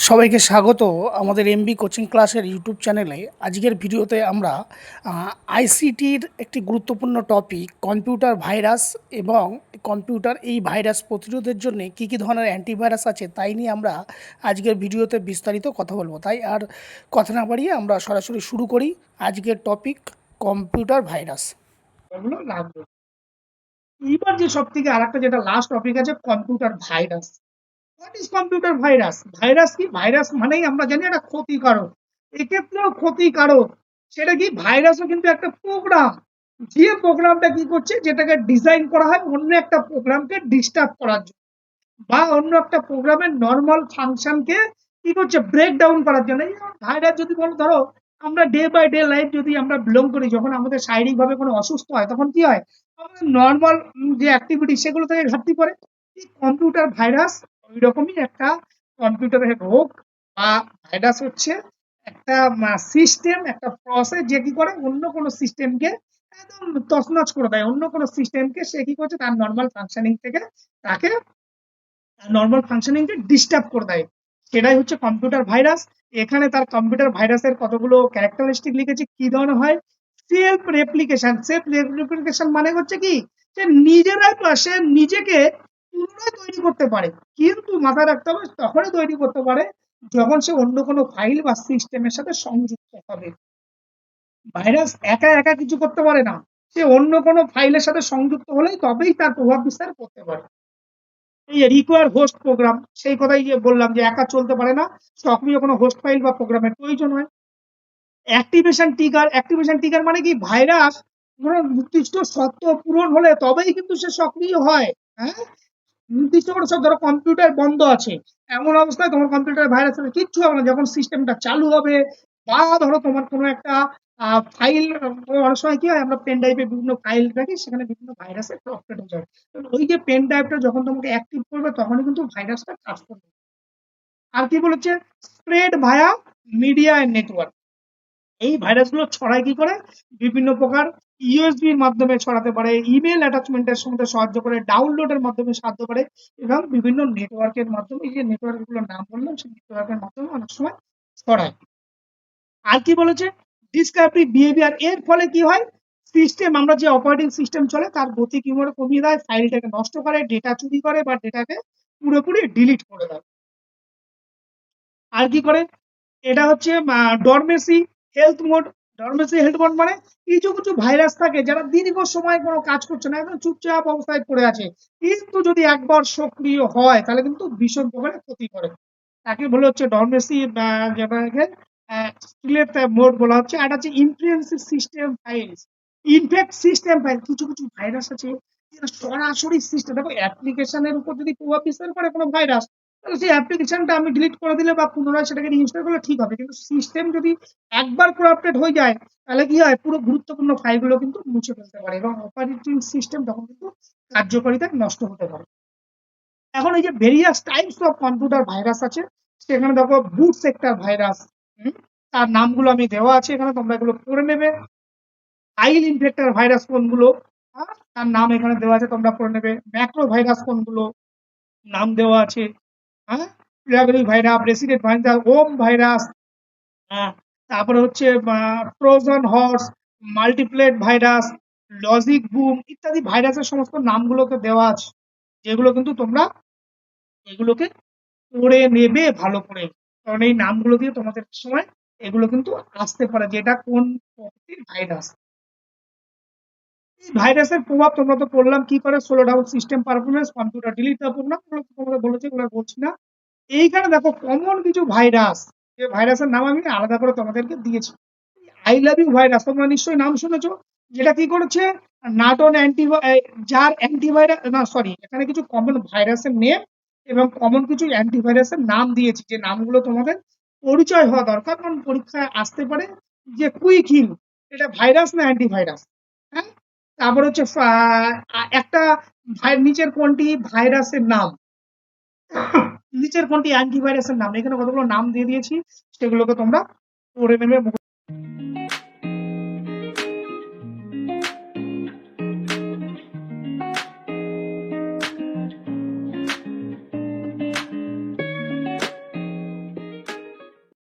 সবাইকে স্বাগত আমাদের এমবি কোচিং ক্লাসের ইউটিউব চ্যানেলে আজকের ভিডিওতে আমরা আইসিটির একটি গুরুত্বপূর্ণ টপিক কম্পিউটার ভাইরাস এবং কম্পিউটার এই ভাইরাস প্রতিরোধের জন্য কী কী ধরনের অ্যান্টিভাইরাস আছে তাই নিয়ে আমরা আজকের ভিডিওতে বিস্তারিত কথা বলব। তাই আর কথা না বাড়িয়ে আমরা সরাসরি শুরু করি আজকের টপিক কম্পিউটার ভাইরাস এইবার যে সব থেকে আর একটা যেটা লাস্ট টপিক আছে computer virus what is computer virus virus কি? ভাইরাস মানেই আমরা জানি এটা ক্ষতিকারক। এক্ষেত্রেও ক্ষতিকারক। সেটা কি? ভাইরাসও কিন্তু একটা প্রোগ্রাম যে প্রোগ্রামটা কি করছে? যেটাকে ডিজাইন করা হয় অন্য একটা প্রোগ্রামকে ডিস্টার্ব করার জন্য। বা অন্য একটা প্রোগ্রামের নর্মাল ফাংশনকে কি করছে? ব্রেক ডাউন করার জন্য। ভাইরাস যদি বলো, ধরো, আমরা ডে বাই ডে লাইফ যদি আমরা বিলং করি, যখন আমাদের শারীরিকভাবে কোনো অসুস্থ হয়, তখন কি হয়? আমাদের নর্মাল যে অ্যাক্টিভিটি সেগুলো থেকে ঘাটতি পড়ে। কম্পিউটার ভাইরাস ওই রকমই একটা কম্পিউটারের রোগ বা ভাইরাস হচ্ছে। একটা সিস্টেম একটা প্রসেস যে কি করে অন্য কোনো সিস্টেমকে একদম তছনছ করে দেয়। অন্য কোনো সিস্টেমকে সে কি করছে তার নর্মাল ফাংশনিং থেকে তাকে নর্মাল ফাংশনিং কে ডিস্টার্ব করে দেয়। সেটাই হচ্ছে কম্পিউটার ভাইরাস এখানে তার কম্পিউটার ভাইরাসের কতগুলো ক্যারেক্টারিস্টিক লিখেছে, কি ধরনের হয়? সেলফ রেপ্লিকেশন সেলফ রেপ্লিকেশন মানে হচ্ছে কি? যে নিজেরাই সে নিজেকে পুনরায় তৈরি করতে পারে। কিন্তু মাথায় রাখতে হবে তখনই তৈরি করতে পারে যখন সে অন্য কোনো ফাইল বা সিস্টেমের সাথে সংযুক্ত হবে। ভাইরাস একা একা কিছু করতে পারে না। সে অন্য কোনো ফাইলের সাথে সংযুক্ত হলেই তবেই তার প্রভাব বিস্তার করতে পারে। এই রিকোয়ার হোস্ট প্রোগ্রাম সেই কথাই যে বললাম যে একা চলতে পারে না, সক্রিয় কোনো হোস্ট ফাইল বা প্রোগ্রামের প্রয়োজন হয়। অ্যাক্টিভেশন টিকার অ্যাক্টিভেশন টিকার মানে কি? ভাইরাস কোনো নির্দিষ্ট সত্য পূরণ হলে তবেই কিন্তু সে সক্রিয় হয়। হ্যাঁ? নির্দিষ্ট করে ধরো কম্পিউটার বন্ধ আছে। এমন অবস্থায় তোমার কম্পিউটার ভাইরাস হবে কিচ্ছু হবে না। যখন সিস্টেমটা চালু হবে, বা ধরো তোমার কোনো একটা ফাইল অনেক সময় কি হয়, আমরা পেন ড্রাইভে বিভিন্ন ফাইল রাখি, সেখানে বিভিন্ন ভাইরাসের প্রফেট হয়ে যায়। ওই যে পেন ড্রাইভটা যখন তোমাকে অ্যাক্টিভ করবে, তখনই কিন্তু ভাইরাসটা কাজ করবে। আর কি বলেছে? স্প্রেড ভায়া মিডিয়া নেটওয়ার্ক এই ভাইরাসগুলো ছড়ায় কি করে? বিভিন্ন প্রকার ইউএসবির মাধ্যমে ছড়াতে পারে ইমেল অ্যাটাচমেন্টের সঙ্গে সাহায্য করে ডাউনলোডের মাধ্যমে সাহায্য করে এবং বিভিন্ন নেটওয়ার্কের মাধ্যমে যে নেটওয়ার্কগুলোর নাম বললাম, সেই নেটওয়ার্কের মাধ্যমে অনেক সময় ছড়ায়। আর কি বলেছে? ডিসকাভারি বিহেভিয়ার এর ফলে কি হয়? সিস্টেম আমরা যে অপারেটিং সিস্টেম চলে, তার গতি কি কমিয়ে দেয়? ফাইলটাকে নষ্ট করে ডেটা চুরি করে বা ডেটাকে পুরোপুরি ডিলিট করে দেয়। আর কি করে? এটা হচ্ছে ডরমেসি হেলথ মোড ডরমেসি মানে কিছু কিছু ভাইরাস থাকে, যারা দীর্ঘ সময় কোনো কাজ করছে না, একদম চুপচাপ অবস্থায় পড়ে আছে। কিন্তু যদি একবার সক্রিয় হয়, তাহলে কিন্তু ভীষণ প্রকারে ক্ষতি করে। তাকে বলে হচ্ছে ডরমেসি যেটাকে মোড বলা হচ্ছে, আর হচ্ছে ইনফ্লুয়েন্সিভ system files infect system file কিছু কিছু ভাইরাস আছে সরাসরি সিস্টেম দেখো অ্যাপ্লিকেশনের উপর যদি প্রভাব বিস্তার করে কোনো ভাইরাস সেই অ্যাপ্লিকেশনটা আমি ডিলিট করে দিলে বা পুনরায় সেটাকে ইনস্টল করলে ঠিক হবে। কিন্তু সিস্টেম যদি একবার করাপ্টেড হয়ে যায় তাহলে কি হয়? পুরো গুরুত্বপূর্ণ ফাইলগুলো কিন্তু মুছে ফেলতে পারে এবং অপারেটিং সিস্টেম তখন কিন্তু কার্যকারিতা নষ্ট হতে পারে। এখন এই যে various types of computer virus আছে সেখানে দেখো বুট সেক্টর ভাইরাস তার নামগুলো আমি দেওয়া আছে এখানে তোমরা এগুলো পড়ে নেবে। ফাইল ইনফেক্টর ভাইরাস কোনগুলো? হ্যাঁ, তার নাম এখানে দেওয়া আছে তোমরা পড়ে নেবে। ম্যাক্রো ভাইরাস কোনগুলো? নাম দেওয়া আছে। ভাইরাস ওম ভাইরাস হচ্ছে হর্স মাল্টিপ্লেট ভাইরাস লজিক বুম ইত্যাদি ভাইরাসের সমস্ত নামগুলোকে দেওয়া আছে, যেগুলো কিন্তু তোমরা এগুলোকে পড়ে নেবে, ভালো করে। কারণ এই নামগুলো দিয়ে তোমাদের সময় এগুলো কিন্তু আসতে পারে, যে এটা কোন প্রকৃতির ভাইরাস। ভাইরাসের প্রভাব তোমরা তো পড়লাম কি করে? Slow down system performance computer delete দেওয়া প্রোগ্রাম তোমাদের বলেছি এগুলো বলছি না। এইখানে দেখো কমন কিছু ভাইরাস, যে ভাইরাসের নাম আমি আলাদা করে তোমাদেরকে দিয়েছি। আই লাভ ইউ ভাইরাস, তোমরা নিশ্চয়ই নাম শুনেছো। যেটা কি করেছে? নাটন অ্যান্টি যার অ্যান্টিভাইরাস না সরি এখানে কিছু কমন ভাইরাসের নেম এবং কমন কিছু অ্যান্টিভাইরাসের নাম দিয়েছি। যে নামগুলো তোমাদের পরিচয় হওয়া দরকার, কারণ পরীক্ষায় আসতে পারে যে কুইক হিল এটা ভাইরাস না অ্যান্টিভাইরাস তারপর হচ্ছে একটা নিচের কোনটি ভাইরাসের নাম? নিচের কোনটি অ্যান্টিভাইরাসের নাম? এখানে কতগুলো নাম দিয়ে দিয়েছি সেগুলোকে তোমরা পড়ে নেবে